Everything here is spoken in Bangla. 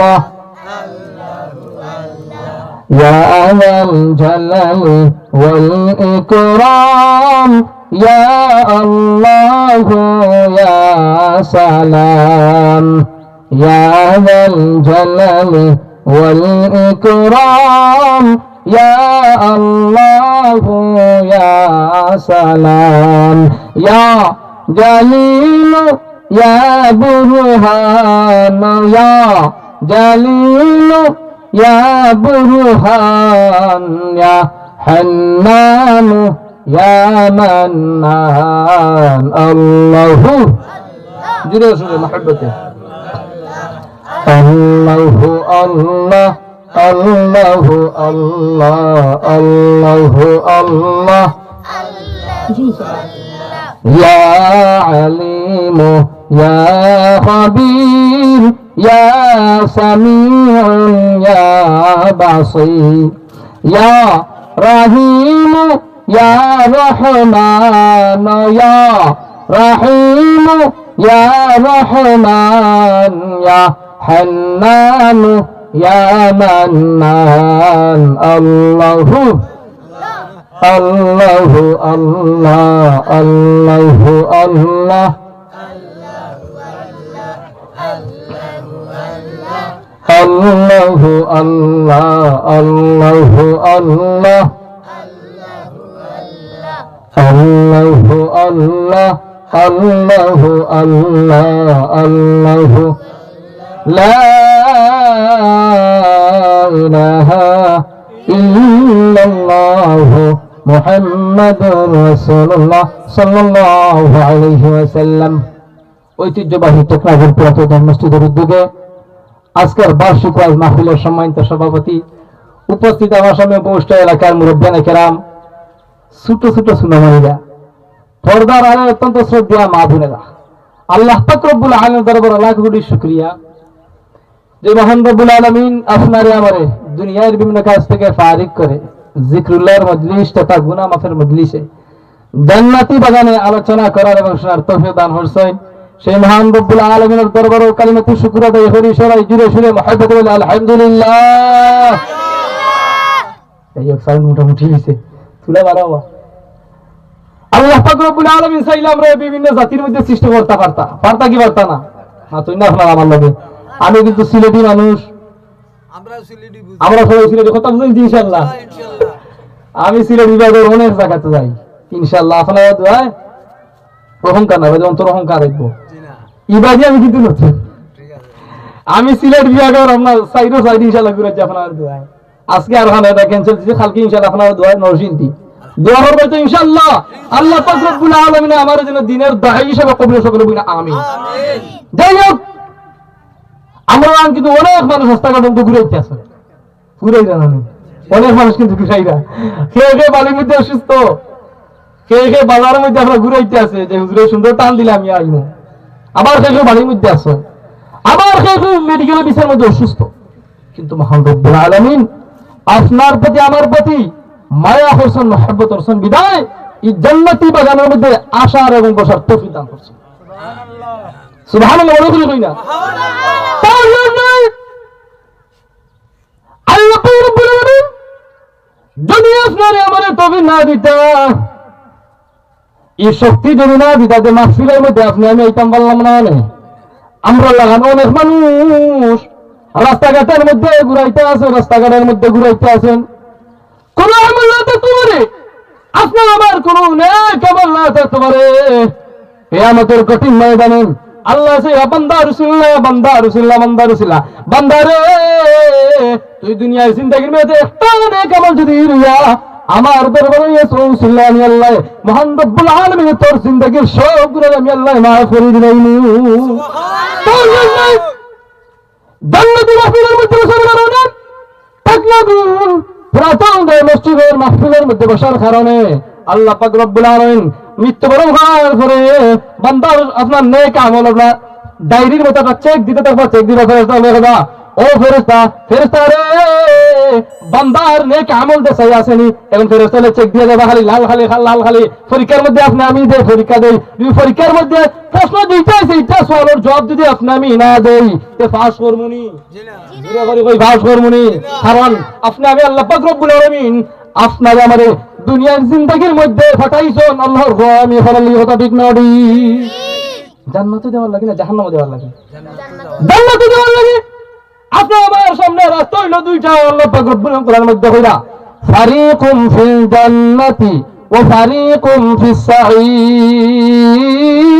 الله يا ذا الجلال والإكرام يا الله يا سلام يا ذا الجلال والإكرام يا الله يا سلام يا جليل يا برهان يا جليل يا برهان يا حنان يا منان. الله. جري محبته الله الله الله الله الله الله. يا عليم يا خبير يا سميع يا بصير يا رحيم يا رحمن يا رحيم يا رحمن يا حنان يا منان الله الله الله الله الله الله আল্লাহু আল্লাহ আল্লাহু আল্লাহ। আল্লাহু আল্লাহ আল্লাহু আল্লাহ, আল্লাহু। লা ইলাহা ইল্লাল্লাহু মুহাম্মাদুর রাসূলুল্লাহ সাল্লাল্লাহু আলাইহি ওয়াসাল্লাম। ঐতিহ্যবাহী টেকনাফের পুরাতন মসজিদের উদ্যোগে আজকের বার্ষিক ওয়াজ মাহফিলের সম্মানিত সভাপতি উপস্থিত আমার সামনে উপস্থিত এলাকার মুরব্বিয়ান কেরাম, ছোট ছোট সুনামানিরা পর্দার আলো অত্যন্ত শ্রদ্ধা মা আল্লাহ পাক রব্বুল আলমের দরবার লাখ কোটি শুক্রিয়া। যে মহান রব্বুল আলমিন আপনারে আমারে দুনিয়ার বিভিন্ন কাজ থেকে ফারিক করে, জিক্রুল্লাহর মজলিস তথা গুনা মাফের মজলিসে জান্নাতি বাগানে আলোচনা করার এবং শোনার তৌফিক দান করছেন। সেই মহান রব্বুল আলমিনের দরবার কালিমাতু শুক্র আদায় করি সবাই জুড়ে সুরে মহাব্বত আলহামদুলিল্লাহ। এই সাউন্ড মোটামুটি হয়েছে তুলে বাড়াও আল্লাহ পাক রব্বুল আলামিন চাইলে আমরা বিভিন্ন জাতির মধ্যে সৃষ্টি করতে পারতা। পারতা কি পারতা না? না তুই না আপনার আমার লাগে। আমি কিন্তু সিলেটি মানুষ। আমরা সিলেটি সবাই সিলেটি কথা ইনশাআল্লাহ। আমি সিলেট বিভাগের অনেক জায়গাতে যাই। আপনার দোয়ায় অহংকার না অন্তর অহংকার রাখব। ইবাদি আমি কিন্তু নতুন। আমি সিলেট বিভাগের আপনার সাইডও সাইড ইনশাল্লাহ আপনার দোয়ায়। আজকে আর হানা এটা ক্যান্সেল কালকে ইনশাল্লাহ আপনার দোয়ায় দোয়া করবে তো ইনশাল্লাহ আল্লাহ আলামিন আমার জন্য দিনের দায়ী হিসেবে কবুল সকলে আমিন। যাই হোক আমরা কিন্তু অনেক মানুষ রাস্তাঘাট ঘুরে আছে ঘুরে জানা নেই অনেক মানুষ কিন্তু ঘুরাইরা খেয়ে খেয়ে বালির মধ্যে অসুস্থ? খেয়ে খেয়ে বাজারের মধ্যে আমরা ঘুরাইতে আছে যে হুজুরে সুন্দর টান দিলে আমি আইমু। আবার খেয়ে খেয়ে বাড়ির মধ্যে আছে, আবার খেয়ে খেয়ে মেডিকেলের বিষয়ের মধ্যে অসুস্থ। কিন্তু মহান রব্বুল আলামিন আপনার প্রতি, আমার প্রতি মায়া করছেন মহাব্বত করছেন বিদায় এই জান্নাতি বাগানের মধ্যে আসার এবং বসার তৌফিক দান করছেন সুবহানাল্লাহ যদি আপনারে আমারে তৌফিক না দিতা এই শক্তি যদি না দিতা, যে মাহফিলের মধ্যে আপনি আমি এইতাম বললাম না আমরা লাগানো অনেক মানুষ। রাস্তাঘাটের মধ্যে ঘুরাইতে আছে রাস্তাঘাটের মধ্যে ঘুরাইতে আছেন কোন আমল তোমারে আপনার আমার কোন নেক আমল না তো তোমারে এ আমাদের কঠিন ময়দানে। আল্লাহ সে বান্দা রসুল্লাহ বান্দা রসুল্লাহ বান্দা রসুল্লাহ, বান্দা রে, তুই দুনিয়ায় জিন্দগির মধ্যে একটা নেক আমল যদি রিয়া আমার দরবারে রসুল্লাহ আমি আল্লাহ মহান রব্বুল আলামিন তোর জিন্দগির সবগুলো আমি আল্লাহ মাফ করে দিলাইনি। জান্নাতি মাহফিলের মধ্যে বসার কারণে তাকলাগুন পুরাতন দেয় মসজিদের মাহফিলের মধ্যে বসার কারণে আল্লাহ পাক রব্বুল আলামিন মৃত্যুবরণ হওয়ার পরে বান্দা আপনার নেক আমল আপনার ডায়েরির মতো একটা চেক দিতে তারপর চেক দিতে ফেরত ও ফেরেস্তা ফেরেস্তা রে বান্দার নেক আমল দেশাই আসেনি এখন ফেরেস্তা চেক দিয়ে দেবা খালি লাল খালি খাল লাল খালি। পরীক্ষার মধ্যে আপনি আমি দে পরীক্ষা দেই পরীক্ষার মধ্যে প্রশ্ন দিতে আছে এইটা সওয়ালের জবাব যদি আপনি আমি না দেই তে পাস করমুনি জি না। জোরে করে কই পাস করমুনি কারণ আপনি আমি আল্লাহ পাক রব্বুল আলামিন আপনার আমারে দুনিয়ার জিন্দেগির মধ্যে ফাটাইছেন আল্লাহর আমি হরালি কথা ঠিক না দি জান্নাতে দেওয়ার লাগে না জাহান্নামে দেওয়ার লাগে। জান্নাতে দেওয়ার লাগে। আপনার আমার সামনে রাস্তা হইল দুইটা, আল্লাহ পাক রব্বুল কোরআন মধ্যে কইরা, ফারিকুম ফিল জান্নাতি ওয়া ফারিকুম ফিস সাঈর